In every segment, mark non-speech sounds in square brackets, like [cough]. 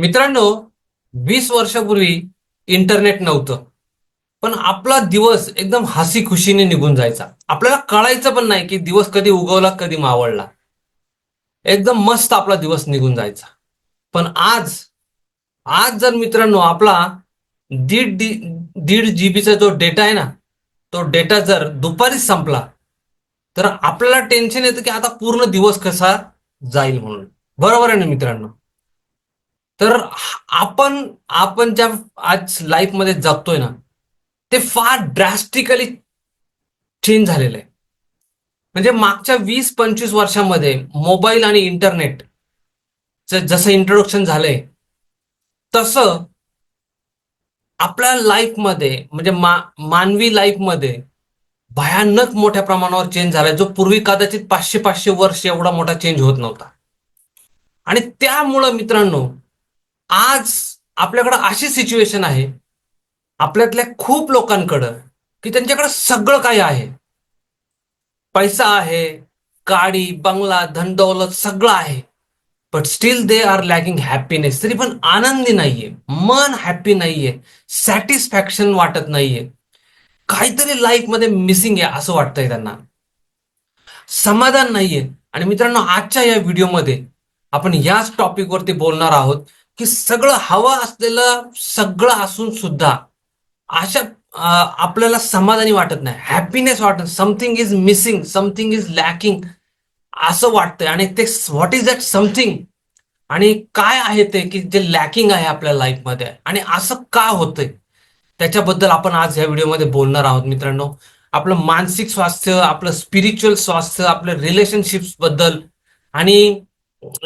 मित्रांनो वीस वर्षापूर्वी इंटरनेट नव्हतं. पण आपला दिवस एकदम हसी खुशीने निघून जायचा. आपल्याला कळायचं पण नाही की दिवस कधी उगवला कधी मावळला. एकदम मस्त आपला दिवस निघून जायचा. पण आज आज जर मित्रांनो आपला दीड डी दीड जीबीचा जो डेटा आहे ना तो डेटा जर दुपारीच संपला तर आपल्याला टेन्शन येतं की आता पूर्ण दिवस कसा जाईल म्हणून. बरोबर आहे ना मित्रांनो? तर आपण आपण ज्या आज लाईफमध्ये जगतोय ना ते फार ड्रॅस्टिकली चेंज झालेलं आहे. म्हणजे मागच्या वीस पंचवीस वर्षामध्ये मोबाईल आणि इंटरनेट जसं इंट्रोडक्शन झालंय तसं आपल्या लाईफमध्ये म्हणजे मा मानवी लाईफमध्ये भयानक मोठ्या प्रमाणावर चेंज झालाय जो पूर्वी कदाचित पाचशे पाचशे वर्ष एवढा मोठा चेंज होत नव्हता. आणि त्यामुळं मित्रांनो आज आपल्याकडं अशी सिच्युएशन आहे आपल्यातल्या खूप लोकांकडं की त्यांच्याकडे सगळं काही आहे. पैसा आहे गाडी बंगला धनदौलत सगळं आहे. But still they are lagging happiness तरी पण आनंदी नाहीये मन हॅपी नाहीये सॅटिस्फॅक्शन वाटत नाहीये. काहीतरी लाईफमध्ये मिसिंग आहे असं वाटतंय त्यांना. समाधान नाहीये. आणि मित्रांनो आजच्या या व्हिडिओमध्ये आपण याच टॉपिकवरती बोलणार आहोत. की सगळं हवं असलेलं सगळं असून सुद्धा अशा आपल्याला समाधानी वाटत नाही. हॅपीनेस वाटत something is missing something is lacking असं वाटतंय. आणि ते व्हॉट इज दॅट समथिंग आणि काय आहे ते की जे लॅकिंग आहे आपल्या लाईफमध्ये आणि असं का होतंय? त्याच्याबद्दल आपण आज या व्हिडिओमध्ये बोलणार आहोत मित्रांनो. आपलं मानसिक स्वास्थ्य आपलं स्पिरिच्युअल स्वास्थ्य आपलं रिलेशनशिप्सबद्दल आणि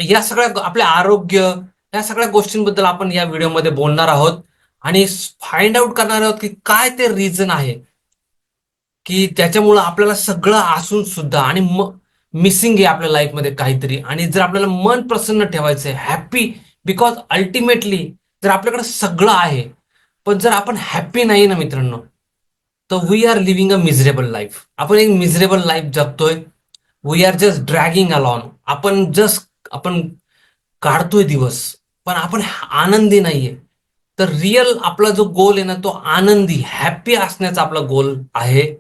या सगळ्या आपले आरोग्य या सगळ्या गोष्टींबद्दल आपण या व्हिडिओमध्ये बोलणार आहोत. आणि फाइंड आउट करणार आहोत की काय ते रिझन आहे. की त्याच्यामुळं आपल्याला सगळं असून सुद्धा आणि मिसिंग आहे आपल्या लाईफमध्ये काहीतरी. आणि जर आपल्याला मन प्रसन्न ठेवायचं आहे हॅपी बिकॉज अल्टिमेटली जर आपल्याकडे सगळं आहे पण जर आपण हॅपी नाही ना मित्रांनो तर we are living a miserable life आपण एक मिझरेबल लाईफ जगतोय. We are just dragging along आपण जस्ट आपण काढतोय दिवस. पण आपण आनंदी नाहीये. तर रिअल आपला जो गोल आहे ना तो आनंदी हॅपी असण्याचा आपला गोल आहे.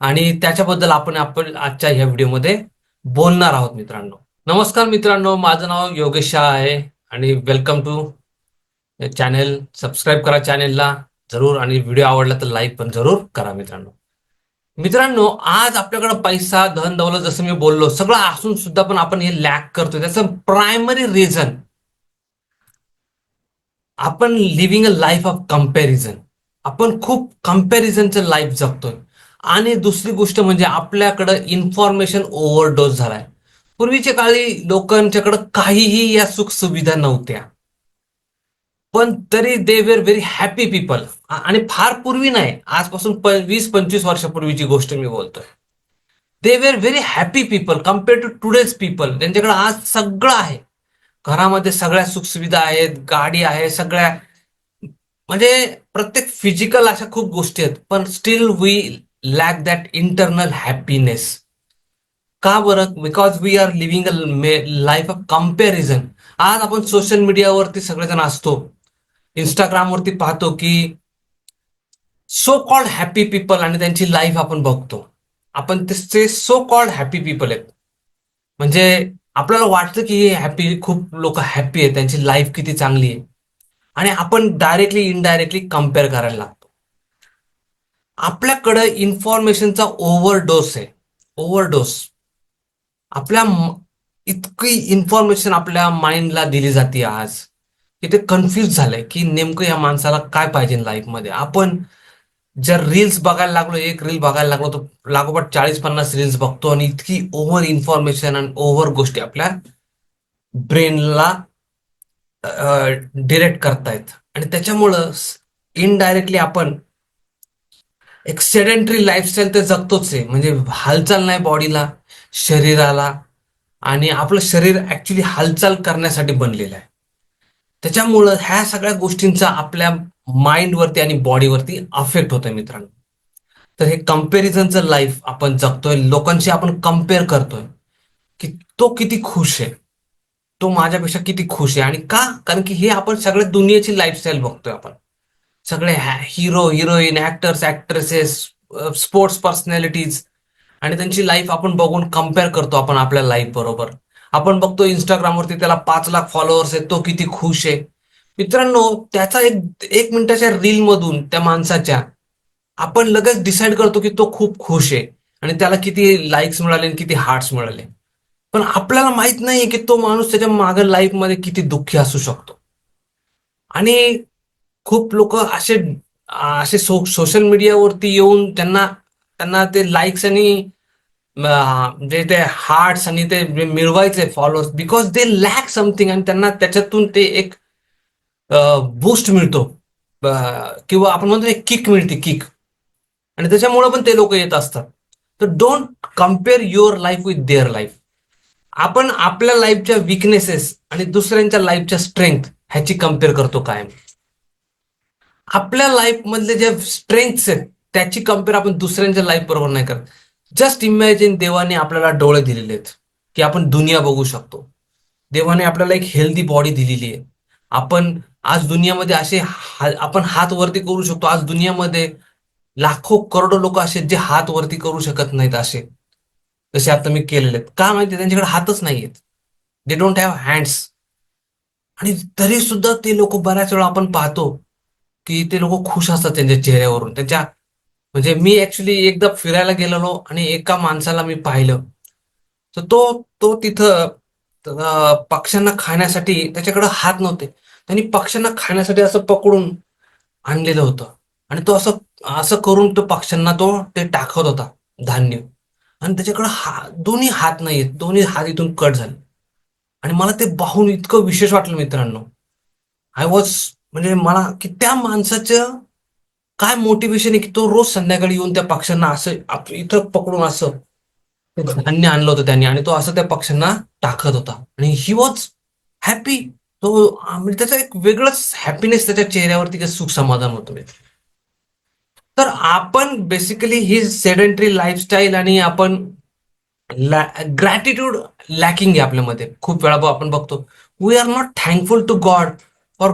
आणि त्याच्याबद्दल आपण आपण आजच्या ह्या व्हिडिओमध्ये बोलणार आहोत मित्रांनो. नमस्कार मित्रांनो माझं नाव योगेश शाह आहे आणि वेलकम टू चॅनेल सबस्क्राईब करा चॅनेलला जरूर आणि व्हिडिओ आवडला तर लाईक पण जरूर करा मित्रांनो. मित्रांनो आज आपल्याकडे पैसा धन दौलत जसं मी बोललो सगळं असून सुद्धा पण आपण हे लॅक करतोय. त्याचं प्रायमरी रिझन आपण living a life of comparison आपण खूप कम्पॅरिझनचं लाईफ जगतोय. आणि दुसरी गोष्ट म्हणजे आपल्याकडं इन्फॉर्मेशन ओव्हरडोस झालाय. पूर्वीच्या काळी लोकांच्याकडं काहीही या सुख सुविधा नव्हत्या. पण तरी they were very happy people आणि फार पूर्वी नाही. आजपासून वीस पंचवीस वर्षापूर्वीची गोष्ट मी बोलतोय. They were very happy people compare to today's people त्यांच्याकडे आज सगळं आहे. घरामध्ये सगळ्या सुखसुविधा आहेत गाडी आहे सगळ्या म्हणजे प्रत्येक फिजिकल अशा खूप गोष्टी आहेत पण still we lack that internal happiness का बरं? Because we are living a life of comparison आज आपण सोशल मीडियावरती सगळेजण असतो. इंस्टाग्रामवरती पाहतो की सो कॉल्ड हॅपी पीपल आणि त्यांची लाईफ आपण बघतो. आपण ते सो कॉल्ड हॅपी पीपल आहेत. म्हणजे आपल्याला वाटतं की हे हॅपी खूप लोक हॅपी आहेत त्यांची लाईफ किती चांगली आहे. आणि आपण डायरेक्टली इनडायरेक्टली कंपेअर करायला लागतो. आपल्याकडं इन्फॉर्मेशनचा ओव्हरडोस आहे. ओव्हरडोस आपल्या इतकी इन्फॉर्मेशन आपल्या माइंडला दिली जाते आज की ते कन्फ्युज झालंय की नेमकं या माणसाला काय पाहिजे लाईफमध्ये आपण जर रील्स बघायला लागलो एक रील बघायला लागलो तर लागोपाठ चाळीस पन्नास रील्स बघतो आणि इतकी ओव्हर इन्फॉर्मेशन आणि ओव्हर गोष्टी आपल्या ब्रेनला डिरेक्ट करतायत. आणि त्याच्यामुळं इनडायरेक्टली आपण एक सेडेंटरी लाईफस्टाईल तर जगतोच आहे. म्हणजे हालचाल नाही बॉडीला शरीराला आणि आपलं शरीर ऍक्च्युली हालचाल करण्यासाठी बनलेलं आहे. त्याच्यामुळं ह्या सगळ्या गोष्टींचा आपल्या माइंडवरती आणि बॉडीवरती अफेक्ट होतोय मित्रांनो. तर हे कम्पॅरिझनचं लाईफ आपण जगतोय लोकांशी आपण कंपेअर करतोय की तो किती खुश आहे तो माझ्यापेक्षा किती खुश आहे. आणि का? कारण की हे आपण सगळ्या दुनियेची लाईफस्टाईल बघतोय आपण. सगळे hero heroine actors actresses sports personalities आणि त्यांची लाईफ आपण बघून कंपेअर करतो आपण आपल्या लाईफ बरोबर. आपण बघतो इंस्टाग्रामवरती त्याला पाच लाख फॉलोअर्स आहेत तो किती खुश आहे. मित्रांनो त्याचा एक एक मिनिटाच्या रील मधून त्या माणसाच्या आपण लगेच डिसाईड करतो की तो खूप खुश आहे आणि त्याला किती लाईक्स मिळाले आणि किती हार्ट्स मिळाले. पण आपल्याला माहीत नाही की तो माणूस त्याच्यामागे लाईफमध्ये किती दुःखी असू शकतो. आणि खूप लोक असे असे सो सोशल मीडियावरती येऊन त्यांना त्यांना ते लाईक्स आणि जे म्हणजे ते हार्ट्स आणि ते मिळवायचे followers because they lack something आणि त्यांना त्याच्यातून ते एक बूस्ट मिळतो. किंवा आपण म्हणतो एक किक मिळते किक आणि त्याच्यामुळे पण ते लोक येत असतात. तर don't compare your life with their life आपण आपल्या लाईफच्या विकनेसेस आणि दुसऱ्यांच्या लाईफच्या स्ट्रेंथ ह्याची कंपेअर करतो कायम. आपल्या लाईफ मधले जे स्ट्रेंथ्स आहेत त्याची कंपेअर आपण दुसऱ्यांच्या लाईफ बरोबर नाही करत. जस्ट इमॅजिन देवाने आपल्याला डोळे दिलेले आहेत की आपण दुनिया बघू शकतो. देवाने आपल्याला एक हेल्दी बॉडी दिलेली आहे. आपण आज दुनियामध्ये असे हा- आपण हात वरती करू शकतो. आज दुनियामध्ये लाखो करोडो लोक असे आहेत जे हात वरती करू शकत नाहीत असे. जसे आता मी केलेले आहेत. का माहिती त्यांच्याकडे हातच नाहीयेत दे डोंट हॅव हँड्स आणि तरी सुद्धा ते लोक बऱ्याच वेळा आपण पाहतो की ते लोक खुश असतात त्यांच्या चेहऱ्यावरून. त्यांच्या म्हणजे मी ऍक्च्युली एकदा फिरायला गेलेलो आणि एका माणसाला मी पाहिलं. तर तो तो तिथं तर पक्ष्यांना खाण्यासाठी त्याच्याकडे हात नव्हते. त्यांनी पक्ष्यांना खाण्यासाठी असं पकडून आणलेलं होतं. आणि तो असं असं करून तो पक्ष्यांना तो ते टाकत होता धान्य. आणि त्याच्याकडे हा दोन्ही हात नाहीयेत. दोन्ही हात इथून कट झाले. आणि मला ते पाहून इतकं विशेष वाटलं मित्रांनो. आय वॉज म्हणजे मला की त्या माणसाचं काय मोटिवेशन आहे की तो रोज संध्याकाळी येऊन त्या पक्ष्यांना असं आप- इथं पकडून असं धान्य आणलं होतं त्यांनी आणि तो असं त्या पक्ष्यांना टाकत होता. आणि ही वॉज हॅपी तो म्हणजे त्याचा एक वेगळंच हॅपीनेस त्याच्या चेहऱ्यावरती सुख समाधान होतं म्हणजे. तर आपण बेसिकली ही सेडेंटरी लाईफस्टाईल आणि आपण ग्रॅटिट्यूड लॅकिंग आहे आपल्यामध्ये. खूप वेळा आपण बघतो we are not thankful to God for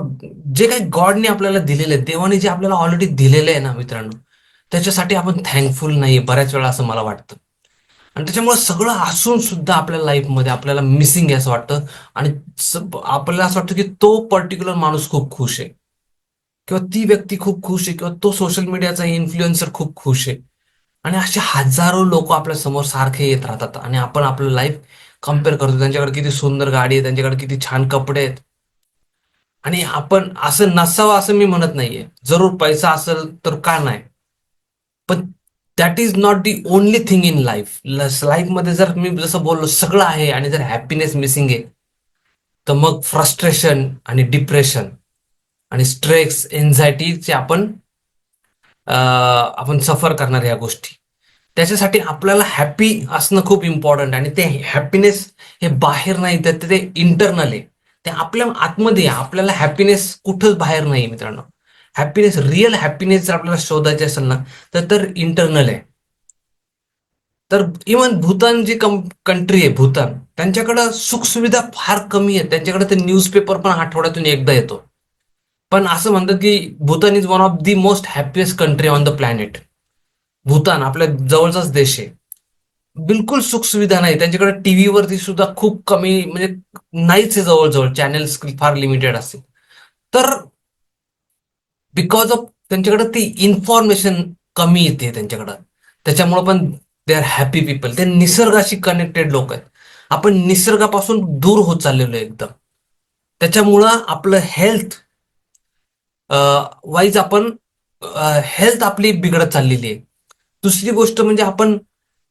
जे काही गॉडने आपल्याला दिलेले देवाने जे आपल्याला ऑलरेडी दिलेले आहे ना मित्रांनो त्याच्यासाठी आपण थँकफुल नाही बऱ्याच वेळा असं मला वाटतं. आणि त्याच्यामुळे सगळं असून सुद्धा आपल्या लाईफमध्ये आपल्याला मिसिंग आहे असं वाटतं. आणि आपल्याला असं वाटतं की तो पर्टिक्युलर माणूस खूप खुश आहे. किंवा ती व्यक्ती खूप खुश आहे किंवा तो सोशल मीडियाचा इन्फ्लुएन्सर खूप खुश आहे. आणि असे हजारो लोक आपल्यासमोर सारखे येत राहतात. आणि आपण आपलं लाईफ कंपेअर करतो. त्यांच्याकडे किती सुंदर गाडी आहे त्यांच्याकडे किती छान कपडे आहेत. आणि आपण असं नसावं असं मी म्हणत नाहीये. जरूर पैसा असेल तर का नाही. पण that is not the only thing in life लाईफमध्ये जर मी जसं बोललो सगळं आहे आणि जर हॅपीनेस मिसिंग आहे तर मग फ्रस्ट्रेशन आणि डिप्रेशन आणि स्ट्रेस एन्झायटीचे आपण आपण सफर करणार या गोष्टी. त्याच्यासाठी आपल्याला हॅपी असणं खूप इम्पॉर्टंट आणि ते हॅपीनेस हे बाहेर नाही तर ते इंटरनल आहे. ते आपल्या आतमध्ये आपल्याला हॅपीनेस कुठंच बाहेर नाही मित्रांनो. हॅपीनेस रिअल हॅपीनेस जर आपल्याला शोधायचे असेल ना तर तर इंटरनल आहे. तर इवन भूतान जी कं कंट्री आहे भूतान त्यांच्याकडं सुखसुविधा फार कमी आहे. त्यांच्याकडे ते न्यूजपेपर पण आठवड्यातून एकदा येतो. पण असं म्हणतात की Bhutan is one of the most happiest country on the planet Bhutan आपल्या जवळचाच देश आहे. बिलकुल सुखसुविधा नाही. त्यांच्याकडे टीव्ही वरती सुद्धा खूप कमी म्हणजे नाहीच आहे जवळजवळ. चॅनेल्स फार लिमिटेड असतील. तर बिकॉज ऑफ त्यांच्याकडे ती इन्फॉर्मेशन कमी येते त्यांच्याकडं. त्याच्यामुळे पण दे आर हॅपी पीपल ते निसर्गाशी कनेक्टेड लोक आहेत. आपण निसर्गापासून दूर होत चाललेलो आहे एकदम. त्याच्यामुळं आपलं हेल्थ वाईज आपण हेल्थ आपली बिघडत चाललेली आहे. दुसरी गोष्ट म्हणजे आपण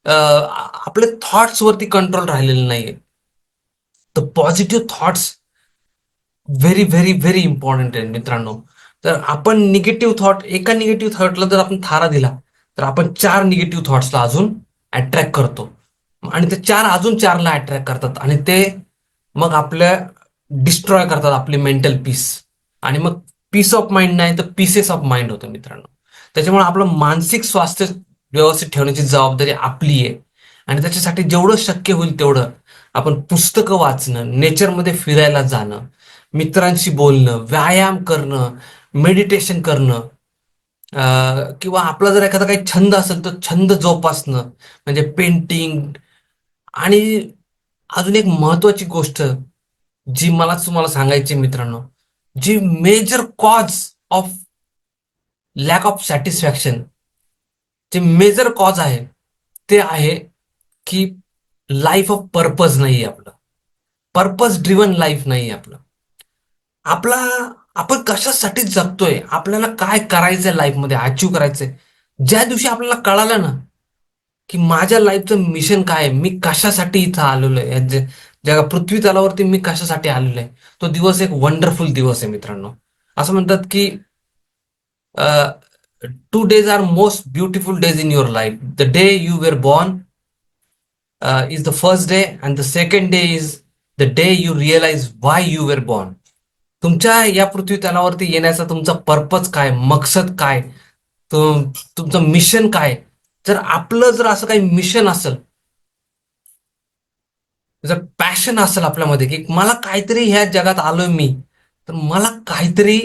आपले थॉट्स वरती कंट्रोल राहिलेलं नाहीये. तर positive thoughts very very very important आहे मित्रांनो. तर आपण निगेटिव्ह थॉट एका निगेटिव्ह थॉटला जर आपण थारा दिला तर आपण चार निगेटिव्ह थॉट्सला अजून अट्रॅक्ट करतो. आणि ते चार अजून चारला अट्रॅक्ट करतात. आणि ते मग आपल्या डिस्ट्रॉय करतात आपली मेंटल पीस आणि मग पीस ऑफ माइंड नाही तर पीसेस ऑफ माइंड होतं मित्रांनो. त्याच्यामुळे आपलं मानसिक स्वास्थ्य व्यवस्थित ठेवण्याची जबाबदारी आपली आहे. आणि त्याच्यासाठी जेवढं शक्य होईल तेवढं आपण पुस्तकं वाचणं नेचरमध्ये फिरायला जाणं मित्रांशी बोलणं व्यायाम करणं मेडिटेशन करणं किंवा आपला जर एखादा काही छंद असेल तर छंद जोपासणं म्हणजे पेंटिंग आणि अजून एक महत्वाची गोष्ट जी मला तुम्हाला सांगायची मित्रांनो जी major cause of lack of satisfaction जे मेजर कॉज आहे ते आहे की लाईफ ऑफ पर्पज नाही आपलं. पर्पज ड्रिवन लाईफ नाही आपलं. आपला आपण कशासाठी जगतोय? आपल्याला काय करायचंय लाईफमध्ये अचीव करायचंय. ज्या दिवशी आपल्याला कळालं ना की माझ्या लाईफचं मिशन काय आहे? मी कशासाठी इथं आलेलो आहे? जगा पृथ्वी तलावरती मी कशासाठी आलेलो आहे? तो दिवस एक वंडरफुल दिवस आहे मित्रांनो. असं म्हणतात की two days are most beautiful days in your life the day you were born is the first day and the second day is the day you realize why you were born तुमच्या या पृथ्वी तलावरती येण्याचा तुमचा purpose काय? मकसद काय? तुमचं mission काय? जर आपलं जर असं काही मिशन असेल जर पॅशन असेल आपल्यामध्ये की मला काहीतरी ह्या जगात आलोय मी तर मला काहीतरी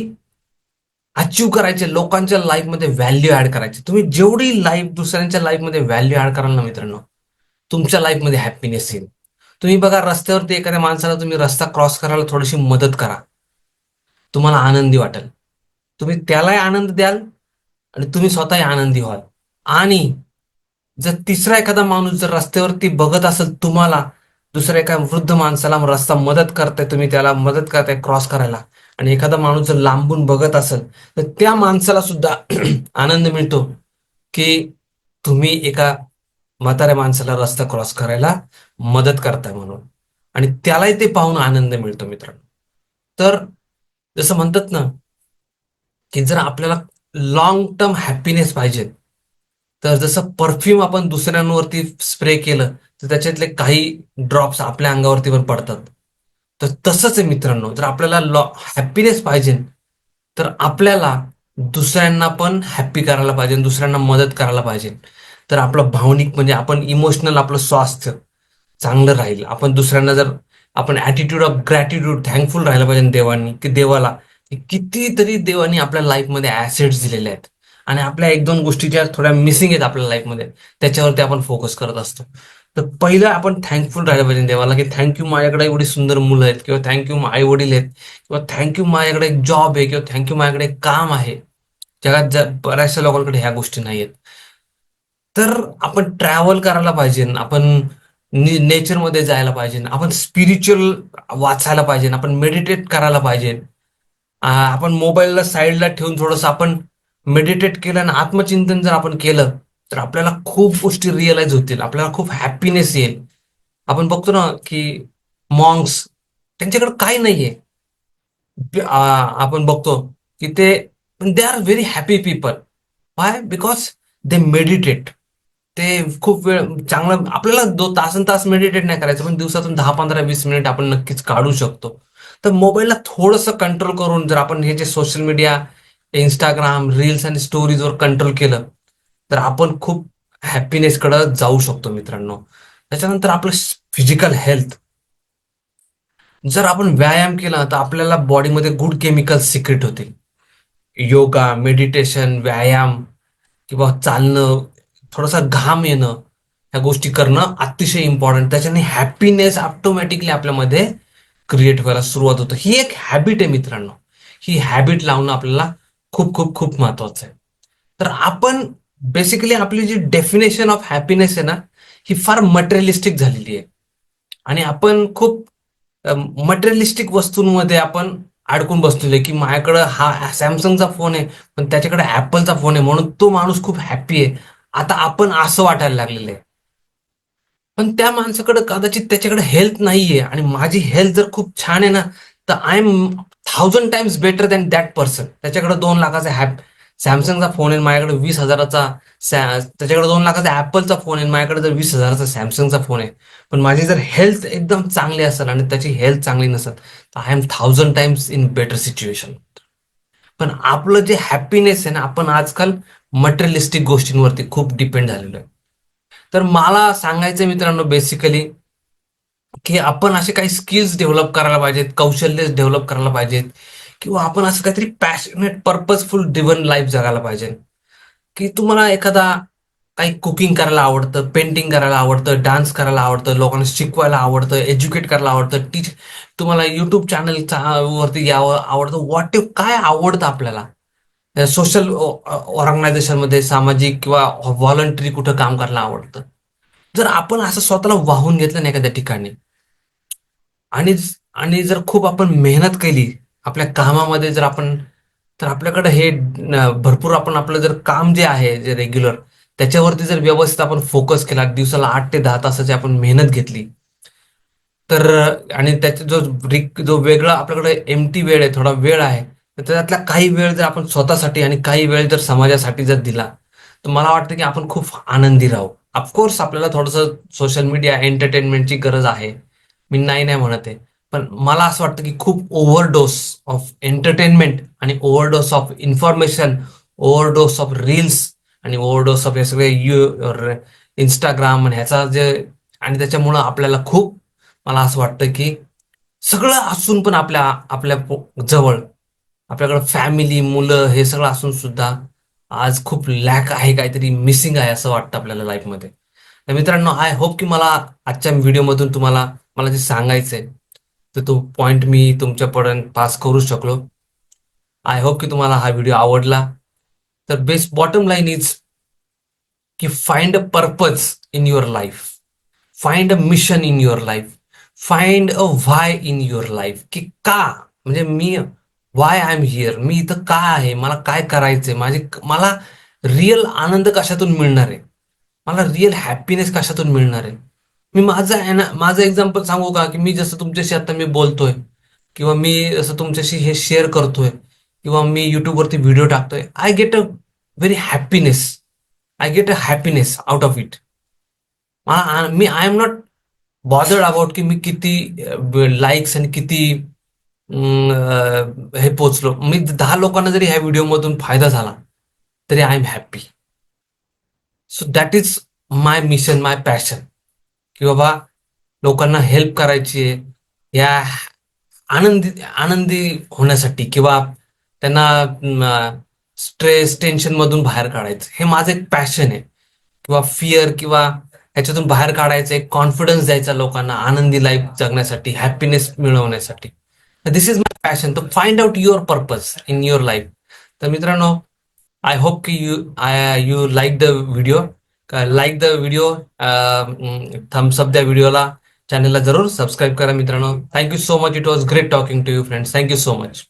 अचीव करायचे लोकांच्या लाईफमध्ये व्हॅल्यू ऍड करायचे. तुम्ही जेवढी लाईफ दुसऱ्यांच्या लाईफमध्ये व्हॅल्यू ऍड कराल ना मित्रांनो तुमच्या लाईफमध्ये हॅपीनेस येईल. तुम्ही बघा रस्त्यावरती एखाद्या माणसाला तुम्ही रस्ता क्रॉस करायला थोडीशी मदत करा. तुम्हाला आनंदी वाटेल. तुम्ही त्यालाही आनंद द्याल आणि तुम्ही स्वतःही आनंदी व्हाल. आणि जर तिसरा एखादा माणूस जर रस्त्यावरती बघत असेल तुम्हाला दुसऱ्या एका वृद्ध माणसाला रस्ता मदत करताय तुम्ही त्याला मदत करताय क्रॉस करायला. आणि एखादा माणूस जर लांबून बघत असेल तर त्या माणसाला सुद्धा [clears throat] आनंद मिळतो की तुम्ही एका म्हाताऱ्या माणसाला रस्ता क्रॉस करायला मदत करताय म्हणून. आणि त्यालाही ते पाहून आनंद मिळतो मित्रांनो. तर जसं म्हणतात ना की जर आपल्याला लॉंग टर्म हॅपीनेस पाहिजे तर जसं परफ्यूम आपण दुसऱ्यांवरती स्प्रे केलं तर त्याच्यातले काही ड्रॉप्स आपल्या अंगावरती पण पडतात. तर तसंच आहे मित्रांनो जर आपल्याला लॉ हॅपीनेस पाहिजे तर आपल्याला दुसऱ्यांना पण हॅप्पी करायला पाहिजे दुसऱ्यांना मदत करायला पाहिजे. तर आपलं भावनिक म्हणजे आपण इमोशनल आपलं स्वास्थ्य चांगलं राहील. आपण दुसऱ्यांना जर आपण ॲटिट्यूड ऑफ ग्रॅटिट्यूड थँकफुल राहायला पाहिजे देवानी की देवाला. कितीतरी देवानी आपल्या लाईफमध्ये ॲसेट्स दिलेले आहेत. आणि आपल्या एक दोन गोष्टी ज्या थोड्या मिसिंग आहेत आपल्या लाईफमध्ये त्याच्यावरती आपण फोकस करत असतो. तर पहिलं आपण थँकफुल राहायला पाहिजे देवाला की थँक्यू माझ्याकडे एवढी सुंदर मुलं आहेत किंवा थँक्यू आई वडील आहेत किंवा थँक्यू माझ्याकडे एक जॉब आहे किंवा थँक्यू माझ्याकडे एक काम आहे. जगात ज- बऱ्याचशा लोकांकडे ह्या गोष्टी नाही आहेत तर आपण ट्रॅव्हल करायला पाहिजे आपण नेचरमध्ये जायला पाहिजे. आपण स्पिरिच्युअल वाचायला पाहिजे. आपण मेडिटेट करायला पाहिजे. आपण मोबाईलला साईडला ठेवून थोडंसं आपण मेडिटेट केलं आणि आत्मचिंतन जर आपण केलं तर आपल्याला खूप गोष्टी रिअलाइज होतील. आपल्याला खूप हॅपीनेस येईल. आपण बघतो ना की मॉंग्स त्यांच्याकडे काही नाहीये. आपण बघतो की ते they are very happy people why because they meditate ते खूप वेळ चांगलं आपल्याला दो तासन तास मेडिटेट नाही करायचं पण दिवसातून दहा पंधरा वीस मिनिट आपण नक्कीच काढू शकतो. तर मोबाईलला थोडंसं कंट्रोल करून जर आपण हे जे सोशल मीडिया इंस्टाग्राम रील्स आणि स्टोरीजवर कंट्रोल केलं तर आपण खूप हॅपीनेस कडे जाऊ शकतो मित्रांनो. त्याच्यानंतर आपलं फिजिकल हेल्थ जर आपण व्यायाम केला तर आपल्याला बॉडीमध्ये गुड केमिकल सिक्रेट होतील. योगा मेडिटेशन व्यायाम किंवा चालणं थोडासा घाम येणं ह्या गोष्टी करणं अतिशय इम्पॉर्टंट त्याच्याने हॅपीनेस ऑटोमॅटिकली आपल्यामध्ये क्रिएट व्हायला सुरुवात होतं. ही एक हॅबिट आहे मित्रांनो. ही हॅबिट लावणं आपल्याला खूप खूप खूप महत्वाचं आहे. तर आपण बेसिकली आपली जी डेफिनेशन ऑफ हॅपीनेस आहे ना ही फार मटेरियलिस्टिक झालेली आहे. आणि आपण खूप मटेरियलिस्टिक वस्तूंमध्ये आपण अडकून बसलेलो की माझ्याकडं हा सॅमसंगचा फोन आहे पण त्याच्याकडे ऍपलचा फोन आहे म्हणून तो माणूस खूप हॅपी आहे. आता आपण असं वाटायला लागलेलं आहे. पण त्या माणसाकडे कदाचित त्याच्याकडे हेल्थ नाहीये आणि माझी हेल्थ जर खूप छान आहे ना तर I am thousand times better than that person त्याच्याकडे दोन लाखाचा हॅप सॅमसंगचा फोन आहे माझ्याकडे वीस हजाराचा त्याच्याकडे दोन लाखाचा ऍपलचा फोन आहे माझ्याकडे जर वीस हजाराचा सॅमसंगचा फोन आहे. पण माझी जर हेल्थ एकदम चांगली असेल आणि त्याची हेल्थ चांगली नसेल तर I am thousand times in better situation पण आपलं जे हॅपीनेस आहे ना आपण आजकाल मटेरियलिस्टिक गोष्टींवरती खूप डिपेंड झालेलो आहे. तर मला सांगायचं मित्रांनो बेसिकली की आपण असे काही स्किल्स डेव्हलप करायला पाहिजेत कौशल्य डेव्हलप करायला पाहिजेत किंवा आपण असं काहीतरी पॅशनेट पर्पजफुल ड्रिव्हन लाईफ जगायला पाहिजे. की तुम्हाला एखादा काही कुकिंग करायला आवडतं पेंटिंग करायला आवडतं डान्स करायला आवडतं लोकांना शिकवायला आवडतं एज्युकेट करायला आवडतं टीच तुम्हाला युट्यूब चॅनलचा वरती यावं आवडतं व्हॉट काय आवडतं आपल्याला? सोशल ऑर्गनायझेशनमध्ये सामाजिक किंवा व्हॉलंटरी कुठं काम करायला आवडतं. जर आपण असं स्वतःला वाहून घेतलं नाही एखाद्या ठिकाणी आणि आणि जर खूप आपण मेहनत केली आपल्या कामामध्ये जर आपण तर आपल्याकडे हे भरपूर आपण आपलं जर काम जे आहे जे रेग्युलर त्याच्यावरती जर व्यवस्थित आपण फोकस केला दिवसाला आठ ते दहा तासाची आपण मेहनत घेतली तर आणि त्याचा जो रिक जो वेगळा आपल्याकडे एमटी वेळ आहे थोडा वेळ आहे त्यातला काही वेळ जर आपण स्वतःसाठी आणि काही वेळ जर समाजासाठी जर दिला तर मला वाटतं की आपण खूप आनंदी राहू. ऑफकोर्स आपल्याला थोडंसं सोशल मीडिया एंटरटेनमेंटची गरज आहे. मी नाही नाही म्हणत आहे. पण मला असं वाटतं की खूप ओव्हरडोस ऑफ एंटरटेनमेंट आणि overdose of information overdose of reels आणि ओव्हरडोस ऑफ हे सगळे यू इंस्टाग्राम आणि ह्याचा जे आणि त्याच्यामुळं आपल्याला खूप मला असं वाटतं की सगळं असून पण आपल्या आपल्या जवळ आपल्याकडं फॅमिली मुलं हे सगळं असून सुद्धा आज खूप लॅक आहे काहीतरी मिसिंग आहे असं वाटतं आपल्याला लाईफमध्ये तर मित्रांनो आय होप की मला आजच्या व्हिडिओमधून तुम्हाला मला जे सांगायचंय तर तो पॉईंट मी तुमच्यापर्यंत पास करू शकलो. आय होप की तुम्हाला हा व्हिडिओ आवडला. तर बेस्ट बॉटम लाईन इज की find a purpose in your life find a mission in your life find a why in your life की का? म्हणजे मी वाय आय एम हिअर मी इथं का आहे? मला काय करायचंय? माझे मला रिअल आनंद कशातून मिळणार आहे? मला रिअल हॅपीनेस कशातून मिळणार आहे? मी माझं माझं एक्झाम्पल सांगू का? की मी जसं तुमच्याशी आता मी बोलतोय किंवा मी जसं तुमच्याशी हे शेअर करतोय किंवा मी युट्यूबवरती व्हिडिओ टाकतोय I get a very happiness I get a happiness out of it मला मी I am not bothered about की मी किती लाईक्स आणि किती हे पोचलो. मी दहा लोकांना जरी ह्या व्हिडिओमधून फायदा झाला तरी I am happy so that is my mission my passion की बाबा लोकांना हेल्प करायची आहे. या आनंदी आनंदी होण्यासाठी किंवा त्यांना स्ट्रेस टेन्शन मधून बाहेर काढायचं. हे माझं एक पॅशन आहे. किंवा फिअर किंवा ह्याच्यातून बाहेर काढायचं एक कॉन्फिडन्स द्यायचा लोकांना आनंदी लाईफ जगण्यासाठी हॅपीनेस मिळवण्यासाठी. This is my passion to find out your purpose in your life तर मित्रांनो आय होप की you I you like the video like the video thumbs up द्या व्हिडिओला चॅनलला जरूर सबस्क्राईब करा मित्रांनो. Thank you so much it was great talking to you friends thank you so much